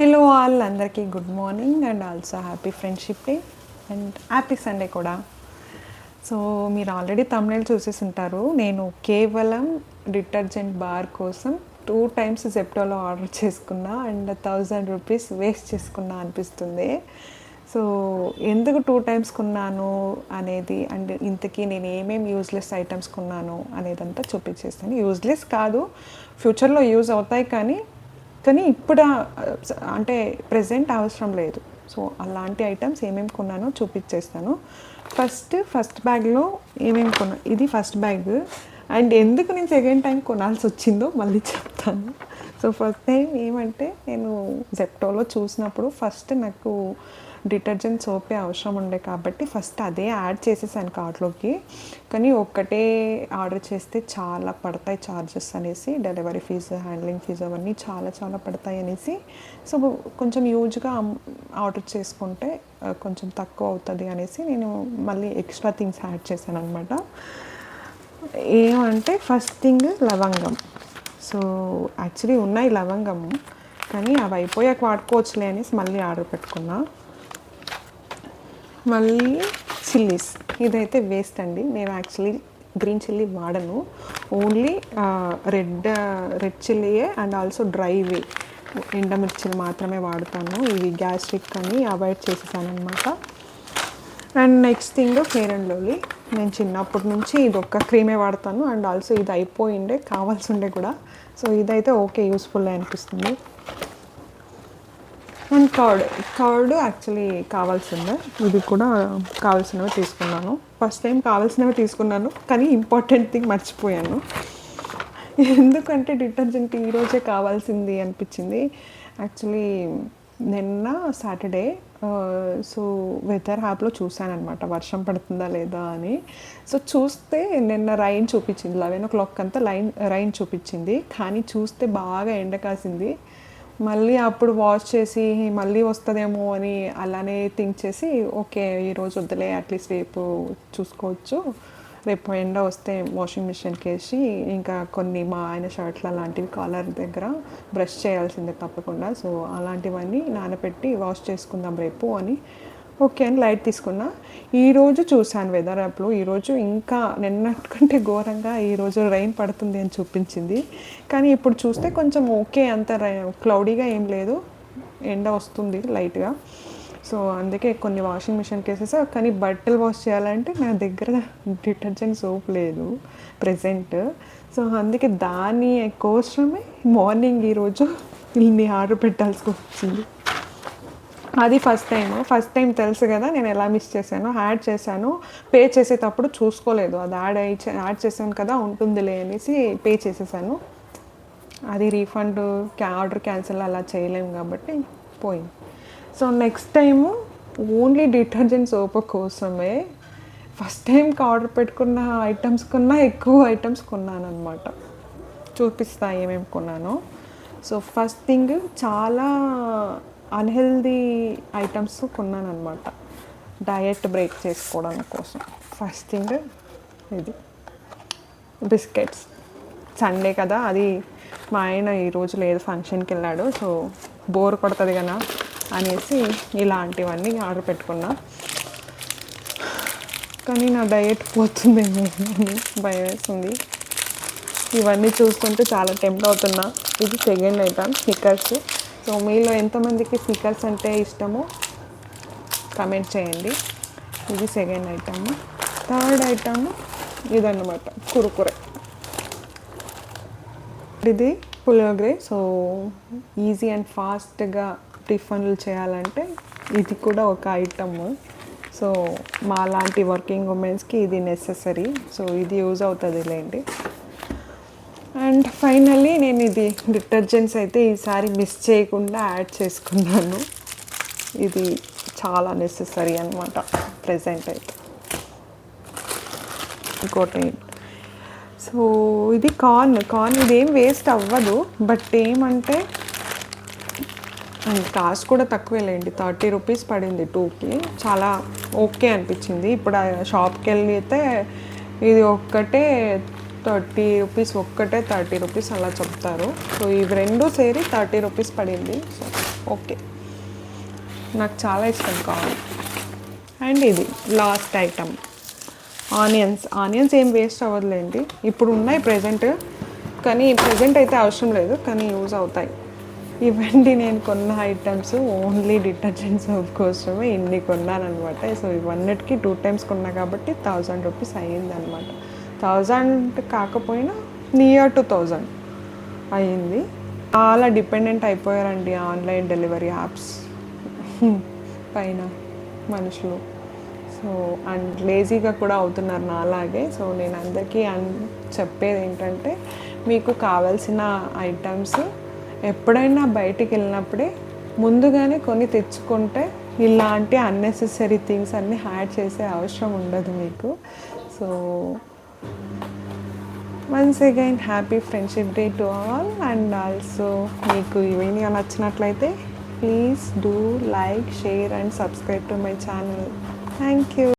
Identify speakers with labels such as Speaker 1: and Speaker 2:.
Speaker 1: Hello all అందరికీ good morning and also happy friendship day and happy Sunday కూడా. So మీరు already తమిళ చూసేసి ఉంటారు. నేను కేవలం డిటర్జెంట్ బార్ కోసం టూ టైమ్స్ జెప్టోలో ఆర్డర్ చేసుకున్నా అండ్ థౌజండ్ రూపీస్ వేస్ట్ చేసుకున్నా అనిపిస్తుంది. సో ఎందుకు టూ టైమ్స్ కొన్నాను అనేది అండ్ ఇంతకీ నేను ఏమేమి యూజ్లెస్ ఐటమ్స్ కొన్నాను అనేదంతా చూపించేస్తాను. యూజ్లెస్ కాదు ఫ్యూచర్లో యూజ్ అవుతాయి కానీ కానీ ఇప్పుడు అంటే ప్రజెంట్ అవసరం లేదు. సో అలాంటి ఐటమ్స్ ఏమేమి కొన్నానో చూపించేస్తాను ఫస్ట్ ఫస్ట్ బ్యాగ్లో ఏమేమి కొన్నా ఇది ఫస్ట్ బ్యాగ్ అండ్ ఎందుకు నేను సెకండ్ టైం కొనాల్సి వచ్చిందో మళ్ళీ చెప్తాను. సో ఫస్ట్ టైం ఏమంటే నేను జెప్టోలో చూసినప్పుడు ఫస్ట్ నాకు డిటర్జెంట్ సోపే అవసరం ఉండే కాబట్టి ఫస్ట్ అదే యాడ్ చేసేసాను కార్ట్లోకి. కానీ ఒక్కటే ఆర్డర్ చేస్తే చాలా పడతాయి ఛార్జెస్ అనేసి డెలివరీ ఫీజు హ్యాండ్లింగ్ ఫీజు అవన్నీ చాలా చాలా పడతాయి అనేసి. సో కొంచెం యూజ్గా ఆర్డర్ చేసుకుంటే కొంచెం తక్కువ అవుతుంది అనేసి నేను మళ్ళీ ఎక్స్ట్రా థింగ్స్ యాడ్ చేశాను అనమాట ఏమంటే ఫస్ట్ థింగ్ లవంగం. సో యాక్చువల్లీ ఉన్నాయి లవంగం కానీ అవి అయిపోయాక వాడుకోవచ్చులే అనేసి మళ్ళీ ఆర్డర్ పెట్టుకున్నా. మళ్ళీ చిల్లీస్ ఇదైతే వేస్ట్ అండి. నేను యాక్చువల్లీ గ్రీన్ చిల్లీ వాడను. ఓన్లీ రెడ్ రెడ్ చిల్లీయే అండ్ ఆల్సో డ్రైవే ఎండమిర్చిలు మాత్రమే వాడుతాను. ఇవి గ్యాస్ట్రిక్ అని అవాయిడ్ చేసేసాను అనమాట and next thing Fair and Lovely నేను చిన్నప్పటి నుంచి ఇది ఒక్క క్రీమే వాడతాను. అండ్ ఆల్సో ఇది అయిపోయిండే కావాల్సి ఉండే కూడా. సో ఇదైతే ఓకే యూస్ఫుల్ అనిపిస్తుంది. అండ్ కర్డ్ కర్డ్ యాక్చువల్లీ కావాల్సిందే. ఇది కూడా కావాల్సినవి తీసుకున్నాను. ఫస్ట్ టైం కావాల్సినవి తీసుకున్నాను కానీ ఇంపార్టెంట్ థింగ్ మర్చిపోయాను. ఎందుకంటే డిటర్జెంట్ ఈరోజే కావాల్సింది అనిపించింది. యాక్చువల్లీ నిన్న సాటర్డే సో వెదర్ యాప్లో చూశాను అనమాట వర్షం పడుతుందా లేదా అని. సో చూస్తే నిన్న రైన్ చూపించింది. లెవెన్ ఓ క్లాక్ అంతా లైన్ రైన్ చూపించింది. కానీ చూస్తే బాగా ఎండ కాసింది. మళ్ళీ అప్పుడు వాష్ చేసి మళ్ళీ వస్తుందేమో అని అలానే థింక్ చేసి ఓకే ఈరోజు వద్దులే అట్లీస్ట్ రేపు చూసుకోవచ్చు. రేపు ఎండ వస్తే వాషింగ్ మిషన్కి వేసి ఇంకా కొన్ని మా ఆయన షర్ట్లు అలాంటివి కాలర్ దగ్గర బ్రష్ చేయాల్సిందే తప్పకుండా. సో అలాంటివన్నీ నానబెట్టి వాష్ చేసుకుందాం రేపు అని. ఓకే అని లైట్ తీసుకున్నా. ఈరోజు చూశాను వెదర్ యాప్లో ఈరోజు ఇంకా నిన్నటికంటే ఘోరంగా ఈరోజు రైన్ పడుతుంది అని చూపించింది. కానీ ఇప్పుడు చూస్తే కొంచెం ఓకే అంత క్లౌడీగా ఏం లేదు. ఎండ వస్తుంది లైట్గా సో అందుకే కొన్ని వాషింగ్ మిషన్కి వేసేసా కానీ బట్టలు వాష్ చేయాలంటే నా దగ్గర డిటర్జెంట్ సోప్ లేదు ప్రజెంట్ సో అందుకే దాని కోసమే మార్నింగ్ ఈరోజు ఇన్ని ఆర్డర్ పెట్టాల్సి వచ్చింది. అది ఫస్ట్ టైం ఫస్ట్ టైం తెలుసు కదా నేను ఎలా మిస్ చేశాను యాడ్ చేశాను పే చేసేటప్పుడు చూసుకోలేదు. అది యాడ్ అయి యాడ్ చేశాను కదా ఉంటుందిలే అనేసి పే చేసేసాను. అది రీఫండ్ క్యా ఆర్డర్ క్యాన్సిల్ అలా చేయలేము కాబట్టి పోయింది. So next time only detergent soap కోసమే ఫస్ట్ టైంకి ఆర్డర్ పెట్టుకున్న ఐటమ్స్ కన్నా ఎక్కువ ఐటమ్స్ కొన్నాను అనమాట చూపిస్తా ఏమేమి కొన్నానో. సో ఫస్ట్ థింగ్ చాలా అన్హెల్దీ ఐటమ్స్ కొన్నాను అనమాట డయట్ బ్రేక్ చేసుకోవడం కోసం. ఫస్ట్ థింగ్ ఇది. బిస్కెట్స్ సండే కదా అది మా ఆయన ఈరోజు లేదు ఫంక్షన్కి వెళ్ళాడు. సో బోర్ కొడుతుంది కదా. అనేసి ఇలాంటివన్నీ ఆర్డర్ పెట్టుకున్నా. కానీ నా డయట్ పోతుందేమో అని భయం వేస్తుంది ఇవన్నీ చూసుకుంటే చాలా టెంప్ట్ అవుతున్నా. ఇది సెకండ్ ఐటమ్ స్నిక్కర్స్ సో మీలో ఎంతమందికి స్నిక్కర్స్ అంటే ఇష్టమో కమెంట్ చేయండి. ఇది సెకండ్ ఐటమ్. థర్డ్ ఐటమ్ ఇదన్నమాట కురుకురే. ఇది పులియోగరే సో ఈజీ అండ్ ఫాస్ట్గా టిఫిన్లు చేయాలంటే ఇది కూడా ఒక ఐటమ్ సో మా లాంటి వర్కింగ్ ఉమెన్స్కి ఇది నెససరీ సో ఇది యూజ్ అవుతుంది లేండి. అండ్ ఫైనల్లీ నేను ఇది డిటర్జెంట్స్ అయితే ఈసారి మిస్ చేయకుండా యాడ్ చేసుకున్నాను. ఇది చాలా నెససరీ అనమాట ప్రజెంట్ అయితే. ఇంకోటి. సో ఇది కార్న్ కార్న్ ఇదేం వేస్ట్ అవ్వదు. బట్ ఏమంటే అండ్ కాస్ట్ కూడా తక్కువేలేండి. థర్టీ రూపీస్ పడింది టూకి. చాలా ఓకే అనిపించింది. ఇప్పుడు ఆ షాప్కి వెళ్ళితే ఇది ఒక్కటే థర్టీ రూపీస్ ఒక్కటే థర్టీ రూపీస్ అలా చెప్తారు. సో ఇవి రెండు సేరి థర్టీ రూపీస్ పడింది. So okay. నాకు చాలా ఇష్టం కావాలి అండ్ ఇది లాస్ట్ ఐటమ్. ఆనియన్స్. ఆనియన్స్ ఏం వేస్ట్ అవ్వదులేండి. ఇప్పుడు ఉన్నాయి ప్రజెంట్. కానీ ప్రజెంట్ అయితే అవసరం లేదు. కానీ యూజ్ అవుతాయి. ఇవన్నీ నేను కొన్న ఐటమ్స్ ఓన్లీ డిటర్జెంట్ సోప్ కోసమే ఇన్ని కొన్నాను అనమాట సో ఇవన్నిటికీ టూ టైమ్స్ కొన్నా కాబట్టి థౌజండ్ రూపీస్ అయ్యింది అనమాట థౌజండ్ కాకపోయినా నియర్ టు థౌజండ్ అయ్యింది. చాలా డిపెండెంట్ అయిపోయారండి ఆన్లైన్ డెలివరీ యాప్స్ పైన మనుషులు. సో అండ్ లేజీగా కూడా అవుతున్నారు నాలాగే. సో నేను అందరికీ అన్ చెప్పేది ఏంటంటే మీకు కావాల్సిన ఐటమ్స్ ఎప్పుడైనా బయటికి వెళ్ళినప్పుడే ముందుగానే కొన్ని తెచ్చుకుంటే ఇలాంటి అన్నెసెసరీ థింగ్స్ అన్నీ యాడ్ చేసే అవసరం ఉండదు మీకు. So once again happy friendship day to all and also మీకు ఈ వీడియో నచ్చినట్లయితే please do like share and subscribe to my channel thank you